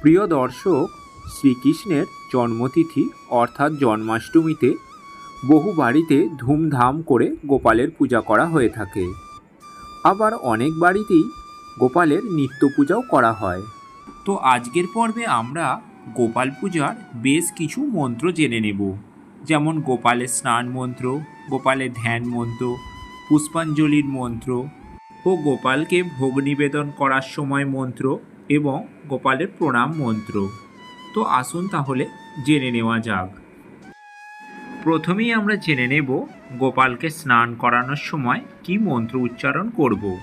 প্রিয় দর্শক, শ্রীকৃষ্ণের জন্মতিথি অর্থাৎ জন্মাষ্টমীতে বহু বাড়িতে ধুমধাম করে গোপালের পূজা করা হয়ে থাকে। আবার অনেক বাড়িতেই গোপালের নিত্য পূজাও করা হয়। তো আজকের পর্বে আমরা গোপাল পূজার বেশ কিছু মন্ত্র জেনে নেব। যেমন গোপালের স্নান মন্ত্র, গোপালের ধ্যান মন্ত্র, পুষ্পাঞ্জলির মন্ত্র ও গোপালকে ভোগ নিবেদন করার সময় মন্ত্র এবং গোপালের প্রণাম মন্ত্র। তো আসুন তাহলে জেনে নেওয়া যাক। প্রথমেই আমরা জেনে নেব গোপালকে স্নান করানোর সময় কি মন্ত্র উচ্চারণ করব।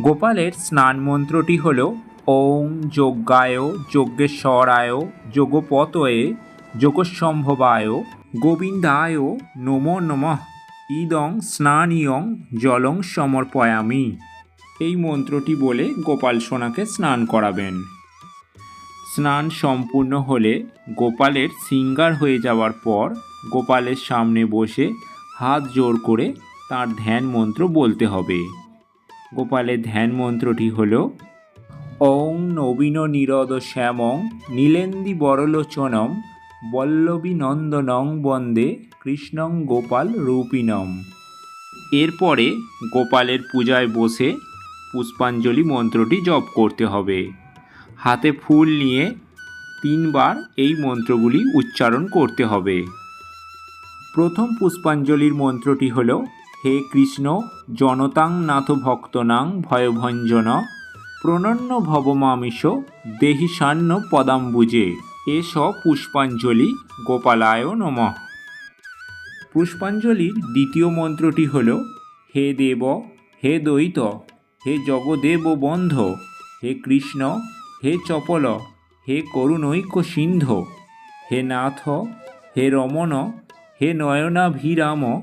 গোপালের স্নান মন্ত্রটি হল, ওং যজ্ঞায়, যজ্ঞেশ্বরায় যোগপতয়ে যোগসম্ভবায় গোবিন্দায় নমো নমঃ। ইদং স্নানীয়ং জলং সমর্পয়ামি। এই মন্ত্রটি বলে গোপাল সোনাকে স্নান করাবেন। স্নান সম্পূর্ণ হলে গোপালের সিঙ্গার হয়ে যাওয়ার পর গোপালের সামনে বসে হাত জোর করে তার ধ্যান মন্ত্র বলতে হবে। গোপালের ধ্যান মন্ত্রটি হল, ওং নবীন নিরদ শ্যামং নীলেন্দি বরলোচনম বল্লভী নন্দনং বন্দে কৃষ্ণং গোপাল রূপিণম। এরপরে গোপালের পূজায় বসে পুষ্পাঞ্জলি মন্ত্রটি জপ করতে হবে। হাতে ফুল নিয়ে তিনবার এই মন্ত্রগুলি উচ্চারণ করতে হবে। প্রথম পুষ্পাঞ্জলির মন্ত্রটি হল, হে কৃষ্ণ, জনতাং নাথ ভক্তনাং ভয়ভঞ্জন প্রণন্য ভবমামিষ, দেহি সান্ন পদাম্বুজে, এস পুষ্পাঞ্জলি গোপালায় নমঃ। পুষ্পাঞ্জলির দ্বিতীয় মন্ত্রটি হল, হে দেব, হে দ্বৈত হে জগদেব বন্ধ, হে কৃষ্ণ, হে চপল, হে করুণৈক সিন্ধ, হে নাথ, হে রমণ, হে নয়নাভিরাম।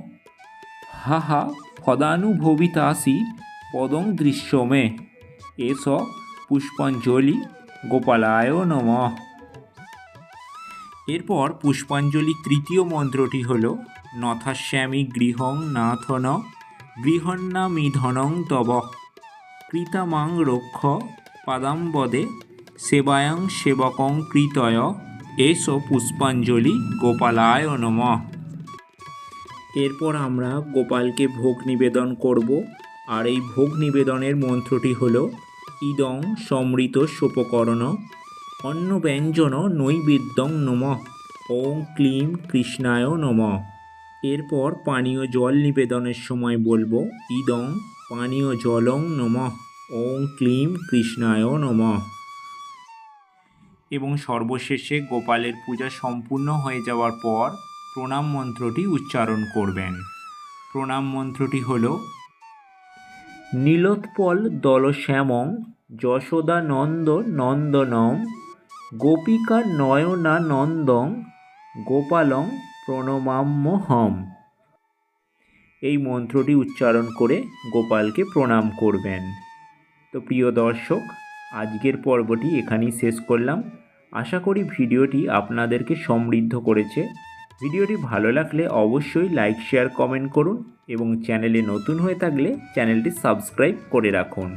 হা হা ফদানুভবিতাসি পদং দৃশ্যমে। এস, পুষ্পাঞ্জলি গোপালায় নমঃ। এরপর পুষ্পাঞ্জলি তৃতীয় মন্ত্রটি হল নথাস্যামি গৃহং নাথন, গৃহন্নামিধনং তব। কৃতামাং রক্ষ পাদাম্বদে সেবায়াং সেবকং কৃতয়। এস পুষ্পাঞ্জলি, গোপালায় নমঃ। এরপর আমরা গোপালকে ভোগ নিবেদন করব। আর এই ভোগ নিবেদনের মন্ত্রটি হল, ইদং সমৃত সোপকরণ, অন্ন ব্যঞ্জন নৈবেদ্যং নমঃ। ওং ক্লিম কৃষ্ণায় নমঃ। এরপর পানীয় জল নিবেদনের সময় বলব, ইদং পানীয় জলং নমঃ। ওং ক্লিম কৃষ্ণায় নমঃ। এবং সর্বশেষে গোপালের পূজা সম্পূর্ণ হয়ে যাওয়ার পর প্রণাম মন্ত্রটি উচ্চারণ করবেন। প্রণাম মন্ত্রটি হল, নীলোৎপল দলশ্যামং যশোদানন্দ নন্দনম গোপিকা নয়নানন্দং গোপালং প্রণমাম্যহম। এই মন্ত্রটি উচ্চারণ করে গোপালকে প্রণাম করবেন। তো প্রিয় দর্শক, আজকের পর্বটি এখানেই শেষ করলাম। আশা করি ভিডিওটি আপনাদেরকে সমৃদ্ধ করেছে। ভিডিওটি ভালো লাগলে অবশ্যই লাইক, শেয়ার, কমেন্ট করুন এবং চ্যানেলে নতুন হয়ে থাকলে চ্যানেলটি সাবস্ক্রাইব করে রাখুন।